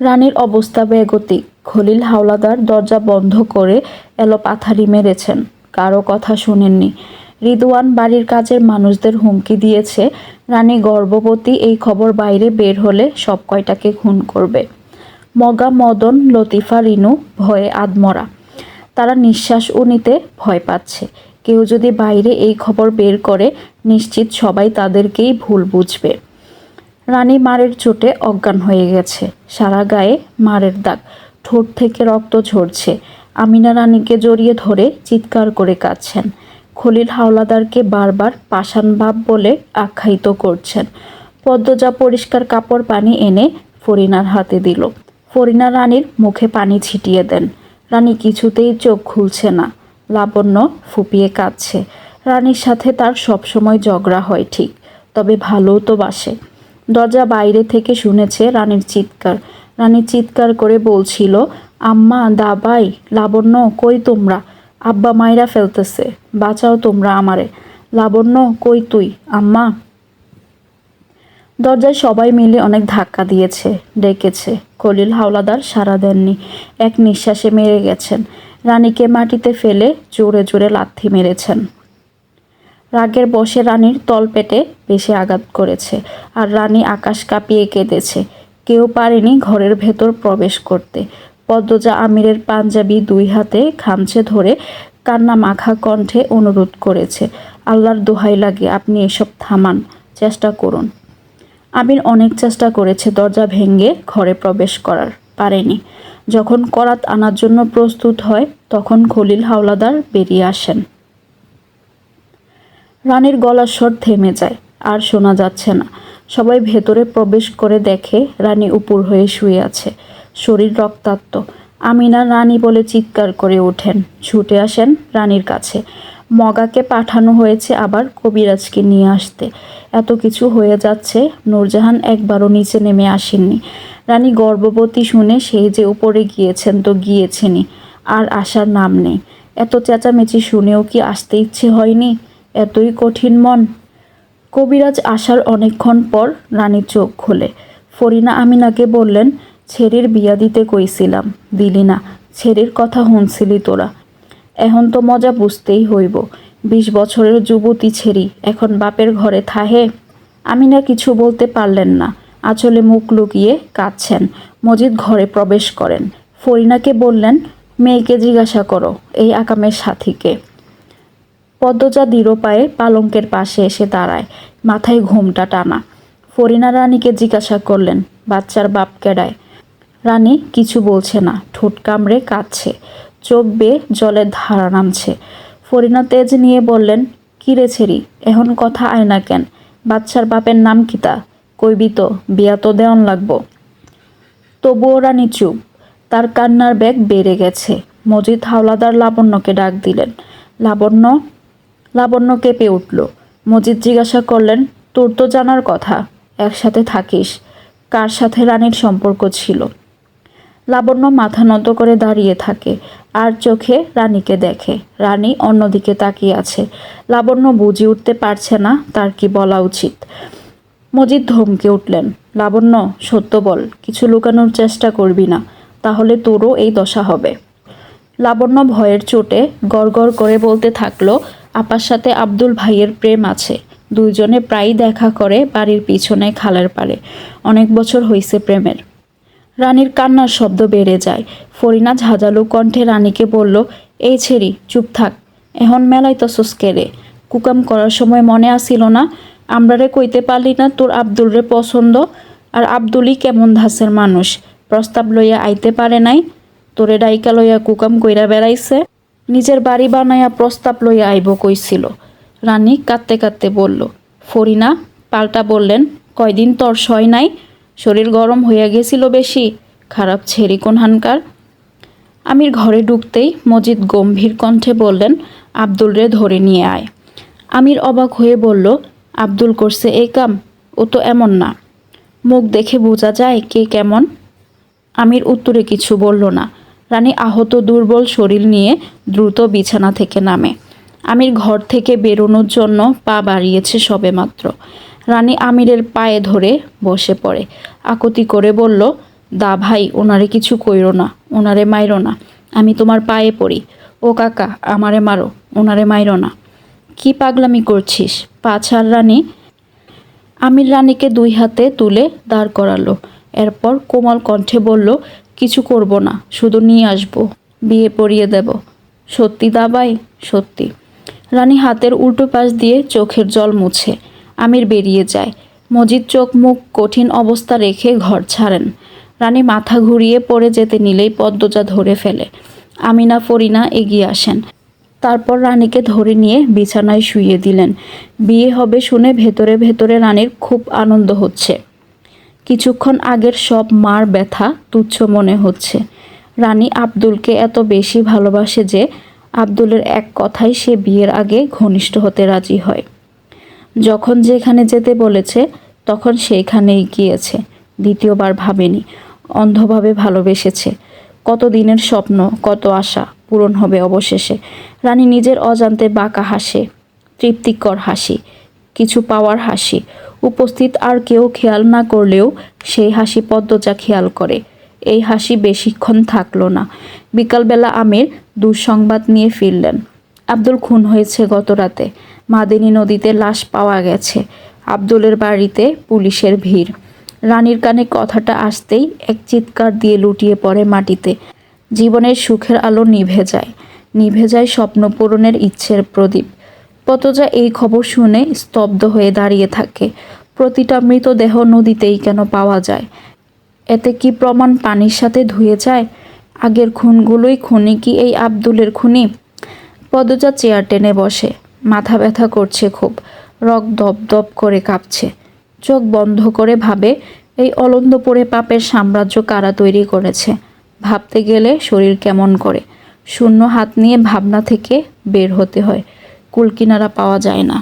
রানীর অবস্থা বেগতিক। খলিল হাওলাদার দরজা বন্ধ করে এলো পাথারি মেরেছেন। কারও কথা শোনেননি। রিদওয়ান বাড়ির কাজের মানুষদের হুমকি দিয়েছে। রানী গর্ভবতী এই খবর বাইরে বের হলে সব কয়টাকে খুন করবে। মগা মদন, লতিফা, রিনু ভয়ে আদমরা তারা নিঃশ্বাসও নিতে ভয় পাচ্ছে। কেউ যদি বাইরে এই খবর বের করে, নিশ্চিত সবাই তাদেরকেই ভুল বুঝবে। রানী মারের চোটে অজ্ঞান হয়ে গেছে। সারা গায়ে মারের দাগ। ঠোঁট থেকে রক্ত ঝরছে। আমিনা রানীকে জড়িয়ে ধরে চিৎকার করে কাঁদছেন। খলিল হাওলাদারকে বারবার পাষাণ ভাব বলে আখ্যায়িত করছেন। পদ্মজা পরিষ্কার কাপড় পানি এনে ফরিনার হাতে দিল। ফরিনা রানীর মুখে পানি ছিটিয়ে দেন। রানী কিছুতেই চোখ খুলছে না। লাবণ্য ফুপিয়ে কাঁদছে। রানীর সাথে তার সবসময় ঝগড়া হয় ঠিক, তবে ভালোও তো বাসে। দরজা বাইরে থেকে শুনেছে রানীর চিৎকার। রানী চিৎকার করে বলছিল, আম্মা, দাবাই, লাবণ্য, কই তোমরা? আব্বা মাইরা ফেলতেছে, বাঁচাও তোমরা আমারে। লাবণ্য, কই তুই, আম্মা? দরজায় সবাই মিলে অনেক ধাক্কা দিয়েছে, ডেকেছে। খলিল হাওলাদার সাড়া দেননি। এক নিঃশ্বাসে মেরে গেছেন। রানীকে মাটিতে ফেলে জোরে জোরে লাথি মেরেছেন। রাগের বসে রানীর তলপেটে বেশি আঘাত করেছে আর রানী আকাশ কাঁপিয়ে কেঁদেছে। কেউ পারেনি ঘরের ভেতর প্রবেশ করতে। পদ্মজা আমিরের পাঞ্জাবি দুই হাতে খামচে ধরে কান্না মাখা কণ্ঠে অনুরোধ করেছে, আল্লাহর দোহাই লাগে, আপনি এসব থামান, চেষ্টা করুন। আমির অনেক চেষ্টা করেছে দরজা ভেঙে ঘরে প্রবেশ করার, পারেনি। যখন করাত আনার জন্য প্রস্তুত হয়, তখন খলিল হাওলাদার বেরিয়ে আসেন। রানীর গলার স্বর থেমে যায়, আর শোনা যাচ্ছে না। সবাই ভেতরে প্রবেশ করে দেখে রানী উপর হয়ে শুয়ে আছে, শরীর রক্তাক্ত। আমিনা রানী বলে চিৎকার করে ওঠেন, ছুটে আসেন রানীর কাছে। মগাকে পাঠানো হয়েছে আবার কবিরাজকে নিয়ে আসতে। এত কিছু হয়ে যাচ্ছে, নূরজাহান একবারও নিচে নেমে আসেননি। রানী গর্ভবতী শুনে সেই যে উপরে গিয়েছেন তো গিয়েছেনই, আর আসার নাম নেই। এত চেঁচামেচি শুনেও কি আসতে ইচ্ছে হয়নি? এতই কঠিন মন। কবিরাজ আসার অনেকক্ষণ পর রানী চোখ খোলে। ফরিনা আমিনাকে বললেন, ছেড়ির বিয়া দিতে কইছিলাম। দিলি না, ছেড়ির কথা শুনছিলি তোরা। এখন তো মজা বুঝতেই হইব। বিশ বছরের যুবতী ছেড়ি, এখন বাপের ঘরে থাহে। আমিনা কিছু বলতে পারলেন না। আঁচলে মুখ লুকিয়ে কাঁদছেন। মজিদ ঘরে প্রবেশ করেন। ফরিনাকে বললেন, মেয়েকে জিজ্ঞাসা করো, এই আকামের সাথীকে। পদ্মজা দৃঢ় পায়ে পালঙ্কের পাশে এসে দাঁড়ায়, মাথায় ঘুমটা টানা। ফরিনা রানীকে জিজ্ঞাসা করলেন, বাচ্চার বাপ কেডায়? রানী কিছু বলছে না, ঠোঁট কামড়ে কাঁদছে, চোখ বেয়ে জলের ধারা নামছে। ফরিনা তেজ নিয়ে বললেন কিরে ছেড়ি, এখন কথা আয় না কেন? বাচ্চার বাপের নাম কিতা কইবি তো, বিয়া তো দেওয়ান লাগবো। তবুও রানী চুপ, তার কান্নার ব্যাগ বেড়ে গেছে। মজিদ হাওলাদার লাবণ্যকে ডাক দিলেন, লাবণ্য লাবণ্য কেঁপে উঠল। মজিদ জিজ্ঞাসা করলেন, তোর তো জানার কথা, একসাথে থাকিস। কার সাথে রানীর সম্পর্ক ছিল? লাবণ্য মাথা নত করে দাঁড়িয়ে থাকে, আর চোখে রানীকে দেখে। রানী অন্যদিকে তাকিয়ে আছে। লাবণ্য বুঝে উঠতে পারছে না তার কি বলা উচিত। মজিদ ধমকে উঠলেন, লাবণ্য, সত্য বল, কিছু লুকানোর চেষ্টা করবি না, তাহলে তোরও এই দশা হবে। লাবণ্য ভয়ের চোটে গড় করে বলতে থাকল আপার সাথে আব্দুল ভাইয়ের প্রেম আছে। দুইজনে প্রায়ই দেখা করে বাড়ির পিছনে খালের পারে অনেক বছর হইছে প্রেমের। রানীর কান্নার শব্দ বেড়ে যায়। ফরিনা ঝাঁঝালো কণ্ঠে রানীকে বলল, এই ছেড়ি, চুপ থাক। এখন মেলায় তো কেড়ে কুকাম করার সময় মনে আসিল না, আমরারে কইতে পারলি না তোর আব্দুল রে পছন্দ। আর আব্দুলই কেমন ধাসের মানুষ। প্রস্তাব লইয়া আইতে পারে নাই। তোরে ডাইকা লইয়া কুকাম কইরা বেড়াইছে। নিজের বাড়ি বানাইয়া প্রস্তাব লইয়া আইব কইছিল। রানী কাঁদতে কাঁদতে বলল, ফরিনা, পাল্টা বললেন, কয়দিন তোর সয় নাই, শরীর গরম হইয়া গেছিল বেশি, খারাপ ছেড়ি কোন হানকার? আমির ঘরে ঢুকতেই মজিদ গম্ভীর কণ্ঠে বললেন, আব্দুল রে ধরে নিয়ে আয়। আমির অবাক হয়ে বলল, আব্দুল করছে এই কাম, ও তো এমন না। মুখ দেখে বোঝা যায় কে কেমন? আমির উত্তরে কিছু বলল না। রানী আহত দুর্বল শরীর নিয়ে দ্রুত বিছানা থেকে নামে। আমির ঘর থেকে বেরোনোর জন্য পা বাড়িয়েছে সবেমাত্র। রানী আমিরের পায়ে ধরে বসে পড়ে। আকুতি করে বলল, দা ভাই, ওনারে কিছু কইরো না, ওনারে মাইরো না। আমি তোমার পায়ে পড়ি। ও কাকা, আমারে মারো, ওনারে মাইরো না। কি পাগলামি করছিস? পাছার রানী। আমির রানীকে দুই হাতে তুলে দাঁড় করালো। এরপর কোমল কণ্ঠে বলল কিছু করব না, শুধু নিয়ে আসব, বিয়ে পড়িয়ে দেব। সত্যি দাবাই সত্যি। রানী হাতের উল্টো পাশ দিয়ে চোখের জল মুছে, আমির বেরিয়ে যায়। মজিদ চোখ মুখ কঠিন অবস্থা রেখে ঘর ছাড়েন। রানী মাথা ঘুরিয়ে পড়ে যেতে নিলেই পদ্মজা ধরে ফেলে। আমিনা, ফরিনা এগিয়ে আসেন। তারপর রানীকে ধরে নিয়ে বিছানায় শুইয়ে দিলেন। বিয়ে হবে শুনে ভেতরে ভেতরে রানীর খুব আনন্দ হচ্ছে। কিছুক্ষণ আগের সব মার ব্যথা তুচ্ছ মনে হচ্ছে। রানী আব্দুলকে এত বেশি ভালোবাসে যে আব্দুলের এক কথাই সে বিয়ের আগে ঘনিষ্ঠ হতে রাজি হয়। যখন যেখানে যেতে বলেছে, তখন সেইখানেই গিয়েছে। দ্বিতীয়বার ভাবেনি, অন্ধভাবে ভালোবেসেছে। কত দিনের স্বপ্ন, কত আশা পূরণ হবে অবশেষে। রানী নিজের অজান্তে বাঁকা হাসে, তৃপ্তিকর হাসি। কিছু পাওয়ার হাসি। উপস্থিত আর কেউ খেয়াল না করলেও সেই হাসি পদ্মজা খেয়াল করে। এই হাসি বেশিক্ষণ থাকল না। বিকালবেলা আমির দুঃসংবাদ নিয়ে ফিরলেন। আব্দুল খুন হয়েছে গত রাতে মাদিনী নদীতে লাশ পাওয়া গেছে। আব্দুলের বাড়িতে পুলিশের ভিড়। রানীর কানে কথাটা আসতেই এক চিৎকার দিয়ে লুটিয়ে পড়ে মাটিতে। জীবনের সুখের আলো নিভে যায়। নিভে যায় স্বপ্ন পূরণের ইচ্ছের প্রদীপ। পতজা এই খবর শুনে স্তব্ধ হয়ে দাঁড়িয়ে থাকে। প্রতিটা মৃতদেহ নদীতেই কেন পাওয়া যায়? এতে কি প্রমাণ পানির সাথে ধুয়ে যায়? আগের খুনগুলোই খুনি কি এই আব্দুলের খুনি? পদজা চেয়ার টেনে বসে। মাথা ব্যথা করছে খুব। রক দপ দপ করে কাঁপছে। চোখ বন্ধ করে ভাবে, এই অলন্দপুরে পাপের সাম্রাজ্য কারা তৈরি করেছে? ভাবতে গেলে শরীর কেমন করে? শূন্য হাত নিয়ে ভাবনা থেকে বের হতে হয়। কুলকিনারা পাওয়া যায় না।